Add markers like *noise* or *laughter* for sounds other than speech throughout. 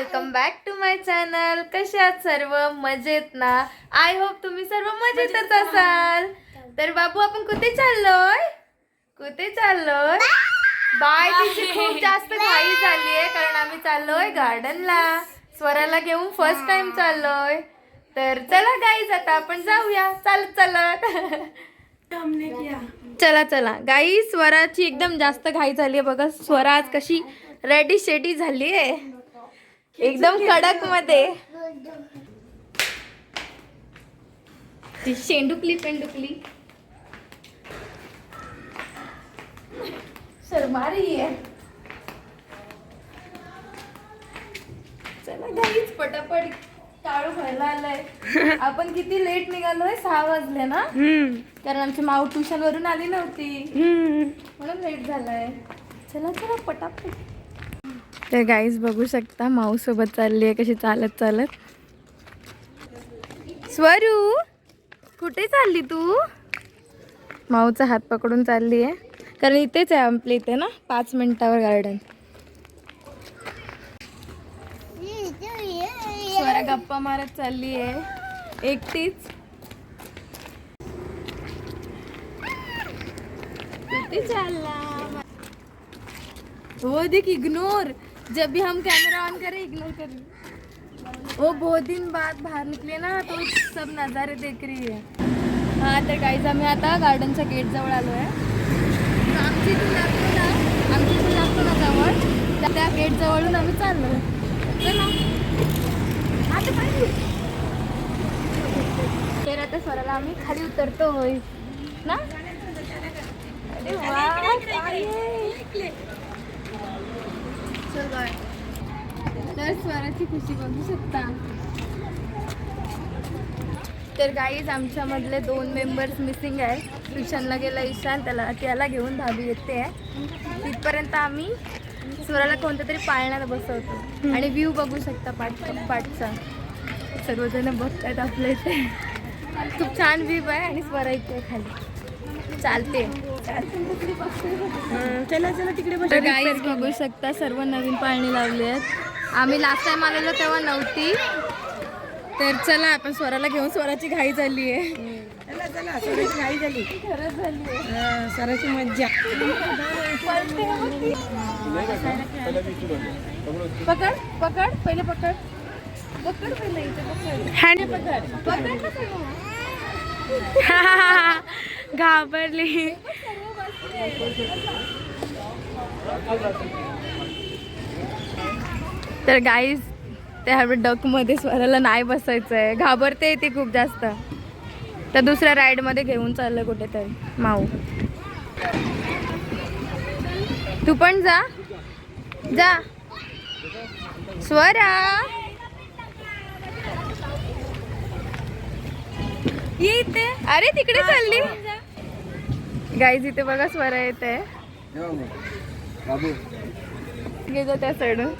Welcome back to my channel आहात सर्व? मजेत ना? आय होप तुम्ही सर्व मजेतच असाल. तर बाबू आपण कुठे चाललोय? कुठे चाललोय? बाय तिची खूप जास्त घाई झाली आहे कारण आम्ही चाललोय गार्डनला स्वराला घेऊन फर्स्ट टाइम चाललोय. तर चला गाईज आता आपण जाऊया. चालत चालत चला चला. गाई स्वराची एकदम जास्त घाई झाली आहे बघा. स्वरा आज कशी रेडी शेडी झाली आहे एकदम कडकमध्ये ती शेंडुकली पेंडुकली. चला गाईच पटापट काळू व्हायला आलाय. *laughs* आपण किती लेट निघालोय? सहा वाजले ना? कारण आमची माऊ ट्युशन वरून आली नव्हती. म्हणून लेट झालाय. चला चला पटापट. तर गाईज बघू शकता माऊ सोबत चालली आहे कशी चालत चालत. स्वरू कुठे चालली तू? माऊचा हात पकडून चालली आहे कारण इथेच आहे आपल्या इथे ना पाच मिनिटावर गार्डन स्वरा गप्पा मारत चालली आहे एकटीच. कुठे चालला? हो देख इग्नोर जब भी हम कैमरा ऑन करें इग्नोर कर वो बहुत दिन बाद बाहर निकले ना तो सब नज़ारे देख रही है। हाँ तर गाईज आम्ही आता गार्डनच्या गेटजवळ आलो आहे आमची इथून लागतो ना आमची इथून लागतो ना जवळ. त्या- त्या गेट जवळून आम्ही चाललो. चला आता पाहिजे तर आता स्वराला आम्ही खाली उतरतोय ना? अरे वा आहे? तर स्वराची खुशी बघू शकता. तर गाईज आमच्यामधले दोन मेंबर्स मिसिंग आहे ट्युशनला गेला ईशान त्याला त्याला घेऊन भाभी येते. आहे तिथपर्यंत आम्ही स्वराला कोणत्या तरी पाळण्याला बसवतो. आणि व्ह्यू बघू शकता पाठ पाठचा. सर्वजण बघतायत आपल्या इथे. खूप छान व्ह्यू आहे आणि स्वरा इथे आहे खाली. चालते. चला चला तिकडे बघू शकता सर्व नवीन पाळणी लावली आहेत. आम्ही लास्ट टाइम आलेलो तेव्हा नव्हती. तर चला आपण स्वराला घेऊन स्वराची घाई झाली आहे. चला चला सराची घाई झाली. खरंच झाली आहे. सराची मज्जा. पकड पकड पहिले पकड. पकड पहिले पकड. हँड पकड. पकड. *laughs* घाबरली. तर गाईज त्या डकमध्ये स्वराला नाही बसायचं आहे घाबरते ती खूप जास्त. तर दुसऱ्या राईडमध्ये घेऊन चाललं कुठेतरी. माऊ. तू पण जा. जा. स्वरा. ये इथे. अरे तिकडे चालली. गाईज इथे बघा स्वरा येते बाबू. गेलो त्या साईडून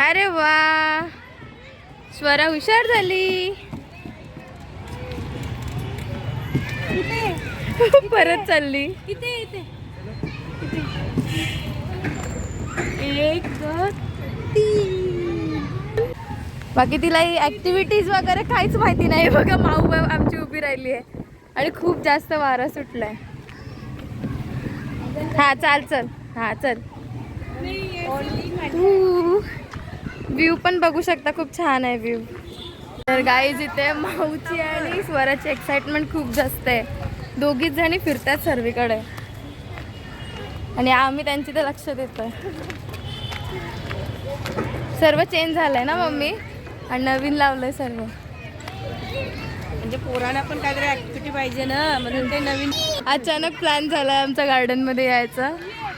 अरे वा. स्वरा हुशार झाली. *laughs* परत चालली. इथे इथे. एक दोन तीन. बाकी तिला ऍक्टिव्हिटीज वगैरे काहीच माहिती नाही. बघा माऊ आमची उभी राहिली आहे. आणि खूप जास्त वारा सुटलाय. हा चाल चल. हा चल. व्ह्यू पण बघू शकता खूप छान आहे व्ह्यू तर गाईज इथे माऊची आणि स्वराची एक्साइटमेंट खूप जास्त आहे. दोघीच जणी फिरतात सर्वीकडे. आणि आम्ही त्यांची तर लक्ष देतोय. सर्व चेंज झालंय ना मम्मी? आणि नवीन लावलंय सर्व. म्हणजे पोरांना पण काहीतरी ऍक्टिव्हिटी पाहिजे ना म्हणून ते नवीन अचानक प्लॅन झालाय आमच्या गार्डनमध्ये यायचा.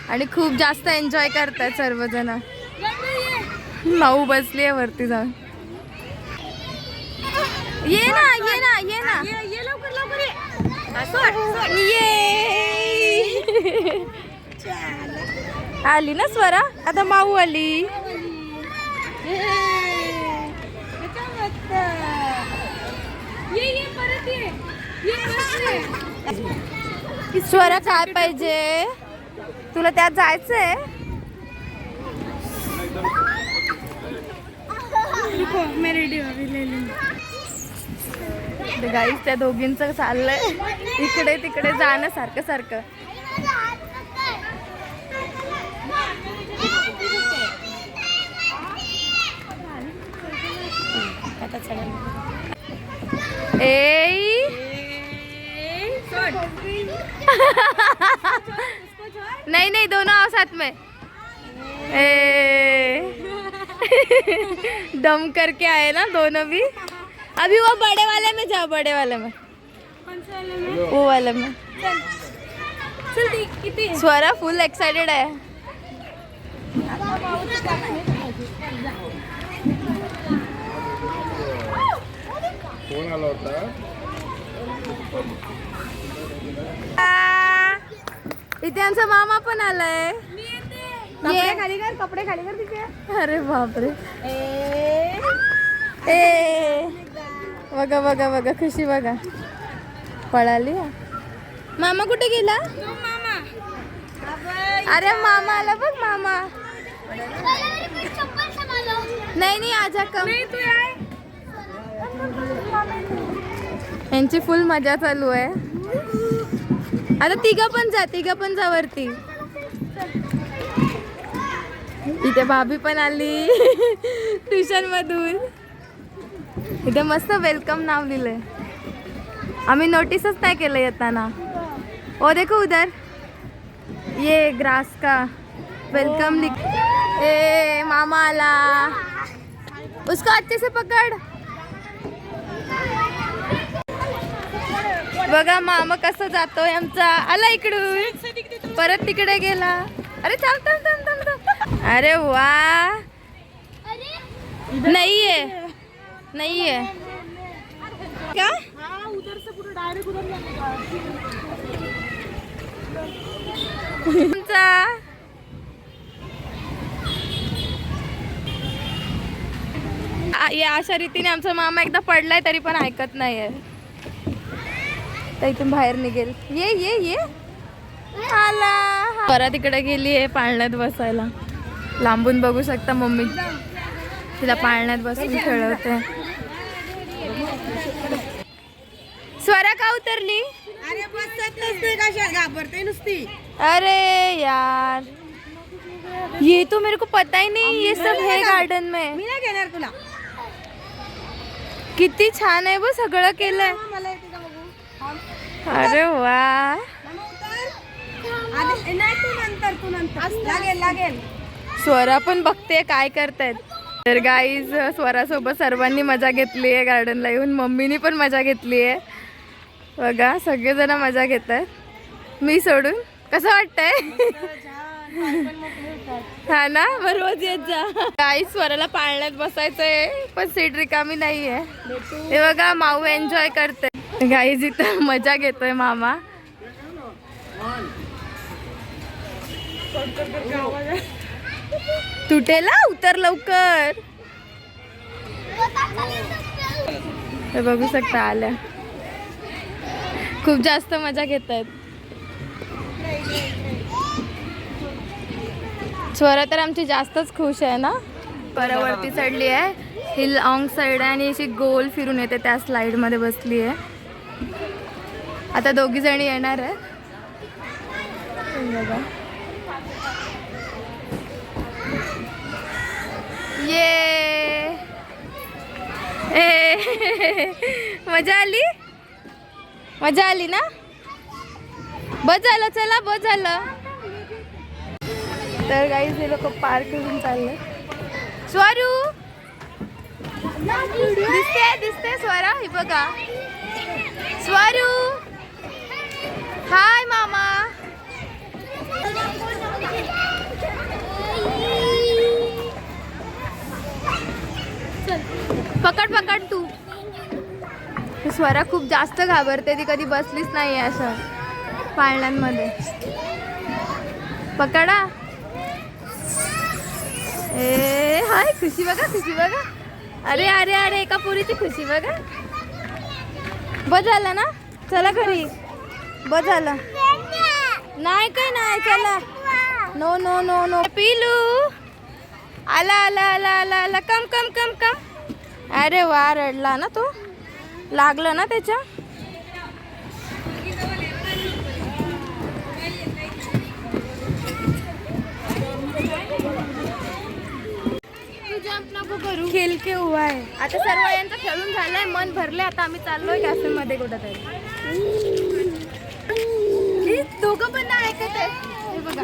आणि खूप जास्त एन्जॉय करतात सर्वजण. माऊ बसली आहे वरती जाऊन. ये ना ये ना ये ना. ये लवकर लवकर ये. ये. आली ना स्वरा? आता माऊ आली. ये. ये ये परत ये. ये परत ईश्वरा काय पाहिजे? तुला त्यात जायचंय? गाईस त्या दोघींचं चाललंय. इकडे तिकडे जाणं सारखं सारखं. आता चला. नहीं नहीं दोनों आओ साथ में। ए। दम करके आए ना दोनों भी। अभी वो बड़े वाले में जाओ बड़े वाले में। वो वाले में। स्वरा फुल एक्साइटेड आहे फोन आला होता. आ, इथे आमचा मामा पण आलाय. खाली कर कपडे खाली कर तिथे. अरे बापरे. ए. बघा बघा बघा खुशी बघा. पळाली. मामा कुठे गेला? मामा. अरे मामा आला बघ मामा. नाही नाही आजा कम यांची फुल मजा चालू आहे. आता तिघं पण जा तिघं पण जा वरती. इथे भाभी पण आली. ट्युशन मधून. इथे मस्त वेलकम नाव लिहिलंय आम्ही नोटीसच नाही केलं येताना. ओ देखो उधर. ये ग्रास का. वेलकम लिख ए मामा आला. उसको अच्छे से पकड़. बघा मामा कसं जातोय आमचा. आला इकडून. परत तिकडे गेला. अरे थांब थांब थांब थांब थांब. अरे वा. नाहीये. नाहीये. का? तुमचा या अशा रीतीने आमचा मामा एकदा पडलाय तरी पण ऐकत नाहीये. तर इथून बाहेर निघेल. ये ये ये. आला. परत तिकडे गेली आहे पाळण्यात बसायला. लांबून बघू शकता मम्मी. तिला पाळण्यात बसून खेळवते. स्वरा का उतरली? अरे बसत नसते कशा घाबरते नुसती. अरे यार. ये तो मेरे को पता ही नहीं ये सब है गार्डन में. मी नाही घेणार तुला. किती छान आहे बघ सगळं केलंय. अरे वा. मामा उतर आधी नाही तू नंतर तू नंतर. लागेल लागेल. स्वरा पण बघते काय करतायत. तर गाईज स्वरासोबत सर्वांनी मजा घेतली आहे गार्डनला येऊन. मम्मीनी पण मजा घेतली आहे. बघा सगळेजण मजा घेत आहेत मी सोडून? कसं वाटतंय? हा ना? मग रोज येत जा. काही स्वराला पाळण्यात बसायचंय पण सीट रिकामी नाहीये. हे बघा माऊ एन्जॉय करते. गाईज इथं मजा घेतोय मामा. तुटेला? उतर लवकर. हे बघू शकता आल्या. खूप जास्त मजा घेत आहेत स्वरा तर आमची जास्तच खुश आहे ना? परवरती चढली आहे. ही लॉंग साईड आहे आणि अशी गोल फिरून येते त्या स्लाईडमध्ये बसली आहे. आता दोघी जणी येणार आहे बघा. ये. मजा आली? मजा आली ना? बस झालं चला बस झालं. तर गाईज हे लोक पार्क घेऊन चालले. स्वरू! दिसते दिसते स्वरा हे बघा. स्वरू. हाय मामा. पकड पकड तू. स्वरा खूप जास्त घाबरते ती कधी बसलीच नाही असं पाळण्यांमध्ये. पकडा. ए हाय खुशी बघा खुशी बघा. अरे अरे अरे एका पुरीची खुशी बघा. बस झालं ना? चला घरी. बस झालं. नाही काय नाही चला. नो नो नो नो पिलू. आला आला आला आला आला. कम कम कम कम. अरे वा रडला ना तो. लागलं ना त्याच्या? खेळ के हुआ आहे आता सर्व यांचं खेळून झालंय मन भरले आता आम्ही चाललोय कॅफे मध्ये कुठं तरी दोघं पण नाही ऐकत आहे. हे बघा.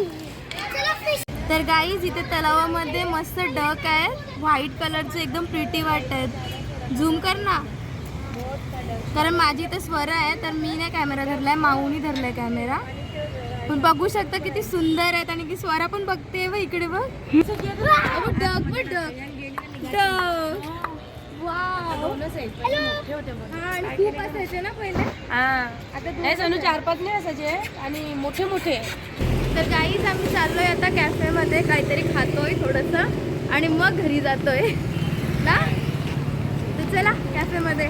तर गाईज इथे तलावामध्ये मस्त डक आहेत. व्हाईट कलरचे एकदम प्रिटी वाटत. आहेत झूम कर ना. कारण माझी इथे स्वर आहे तर मी नाही कॅमेरा धरलाय माऊनी धरलाय कॅमेरा पण बघू शकता किती सुंदर आहेत आणि की स्वरा पण बघते व इकडे बघ. अहो, डक बघ आणि खूप असायचे ना पहिले हा आता सोनू चार पाच नाही असायचे आणि मोठे मोठे तर काहीच आम्ही चाललोय आता कॅफेमध्ये काहीतरी खातोय थोडंसं आणि मग घरी जातोय ना तर चला कॅफेमध्ये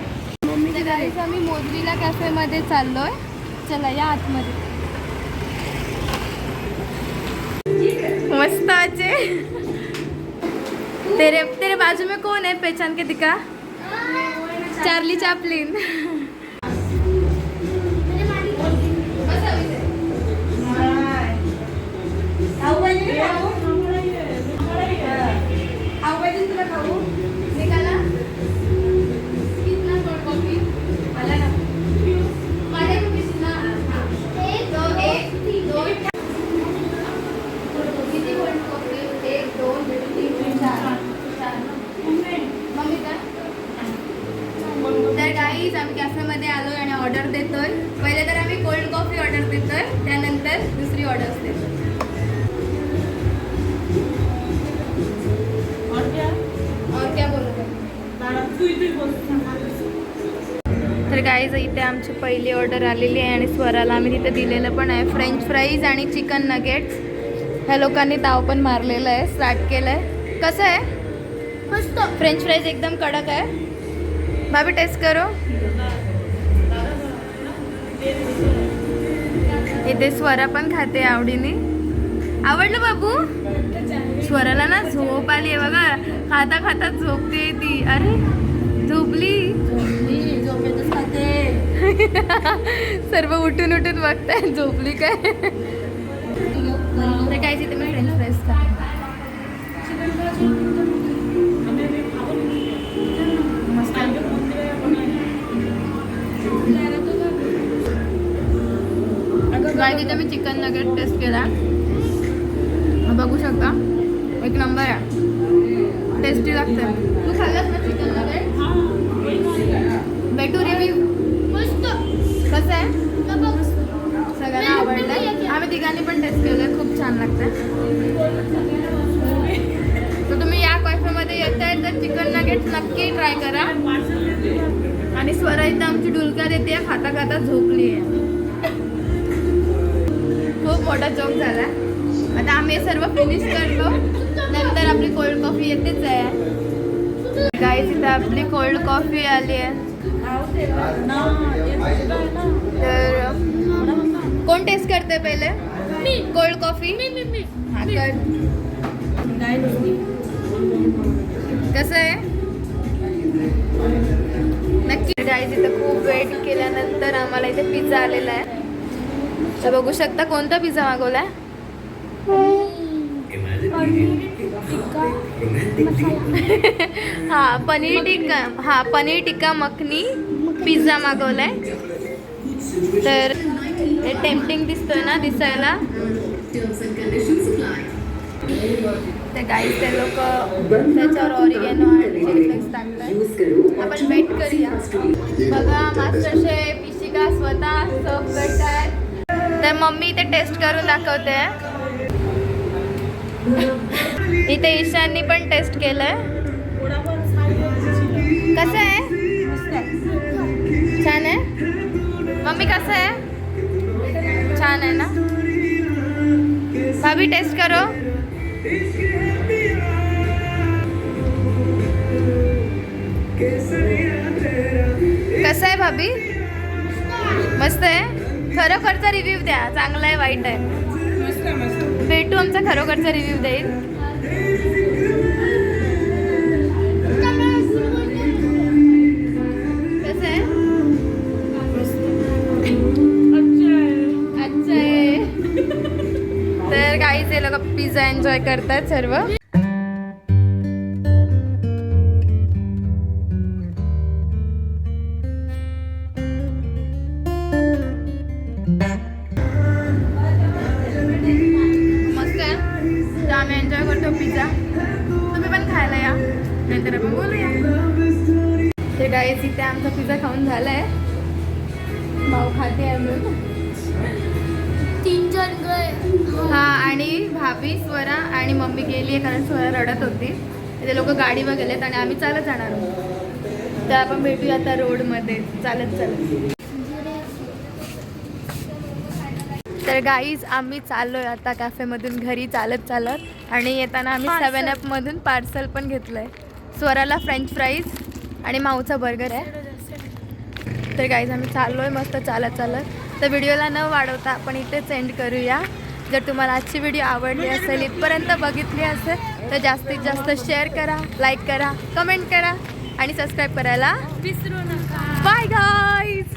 तर गाईज आम्ही मोजरीला कॅफेमध्ये चाललोय चला या आतमध्ये मस्त आचे तेरे तेरे बाजू में कौन है? पहचान के दिखा। Charlie Chaplin. गाईज आम्ही कॅफेमध्ये आलोय आणि ऑर्डर देतोय. पहिले तर आम्ही कोल्ड कॉफी ऑर्डर देतोय त्यानंतर दुसरी ऑर्डर देतोय. और क्या बोलत तर गाईज इथे आमची पहिली ऑर्डर आलेली आहे आणि स्वराला आम्ही तिथे दिलेलं पण आहे. फ्रेंच फ्राईज आणि चिकन नगेट्स ह्या लोकांनी ताव पण मारलेलं आहे स्टार्ट केलं आहे कसं आहे? मस्त. फ्रेंच फ्राईज एकदम कडक आहे. भाभी टेस्ट करो? इथे स्वरा पण खाते आवडीने. आवडलं बाबू? स्वराला ना झोप आली आहे बघा. खाता खाता झोपते ती. अरे झोपली? *laughs* सर्व उठून उठून बघताय झोपली काय? काय तिथे मी चिकन नगेट टेस्ट केला बघू शकता. एक नंबर आहे. टेस्टी लागतं तू खाल्लास ना चिकन नगेट भेटू रिव्ह्यू मस्त. कसं आहे? सगळ्यांना आवडलं आम्ही तिघांनी पण टेस्ट केलं खूप छान लागतं तर तुम्ही या कॉफेमध्ये येत आहे तर चिकन नगेट नक्की ट्राय करा. आणि स्वरा इथं आमची डुलका देते खाता खाता झोपली आहे मोठा जोक झाला. आता आम्ही सर्व फिनिश करतो. नंतर आपली कोल्ड कॉफी येतेच आहे. गाईज इथं आपली कोल्ड कॉफी आली आहे. तर कोण टेस्ट करते पहिले? कोल्ड कॉफी कसं आहे? नक्की. गाईज इथं खूप वेट केल्यानंतर आम्हाला इथे पिझ्झा आलेला आहे. तर बघू शकता कोणता पिझ्झा मागवलाय? हा पनीर टिक्का हा पनीर टिक्का मखनी पिझ्झा मागवलाय. तर हे टेम्पटिंग दिसतोय ना दिसायला? ते गाईस ते लोक त्याच्यावर ऑरिगेनो आणि आपण वेट करूया. बघा मास्टर शेफ इशिका स्वतः सर्व करतायत. तर मम्मी इथे टेस्ट करून दाखवते. इथे ईशाननी पण टेस्ट केलंय. कसं आहे? छान आहे? मम्मी कसं आहे? छान आहे ना? भाभी टेस्ट करो. कसं आहे भाभी? मस्त आहे? खरोखरचा रिव्ह्यू द्या. चांगला आहे वाईट आहे. भेटू आमचा खरोखरचा रिव्ह्यू देईल. आहे? अच्छा तर काहीच लोक पिझ्झा एन्जॉय करतात सर्व. आम्ही एन्जॉय करतो पिझ्झा तुम्ही पण खायला या. नंतर आपण बोलूया. तर गाईच इथे आमचा पिझ्झा खाऊन झालाय. माऊ खाते आहे म्हणून तीन जण गए हा आणि भाभी स्वरा आणि मम्मी गेली आहे कारण स्वरा रडत होती. ते लोक गाडीवर गेलेत आणि आम्ही चालत जाणार आहोत. तर आपण भेटूया आता रोडमध्ये चालत चालत. तर गाईज आम्ही चाललोय आता कॅफेमधून घरी चालत चालत. आणि येताना आम्ही सेवन ॲपमधून पार्सल पण घेतलं आहे स्वराला फ्रेंच फ्राईज आणि माऊचा बर्गर आहे. तर गाईज आम्ही चाललो आहे मस्त चालत चालत. तर व्हिडिओला न वाढवता आपण इथेच एंड करूया. जर तुम्हाला आजची व्हिडिओ आवडली असेल इथपर्यंत बघितली असेल तर जास्तीत जास्त शेअर करा लाईक करा कमेंट करा आणि सबस्क्राईब करायला विसरू नका. Bye guys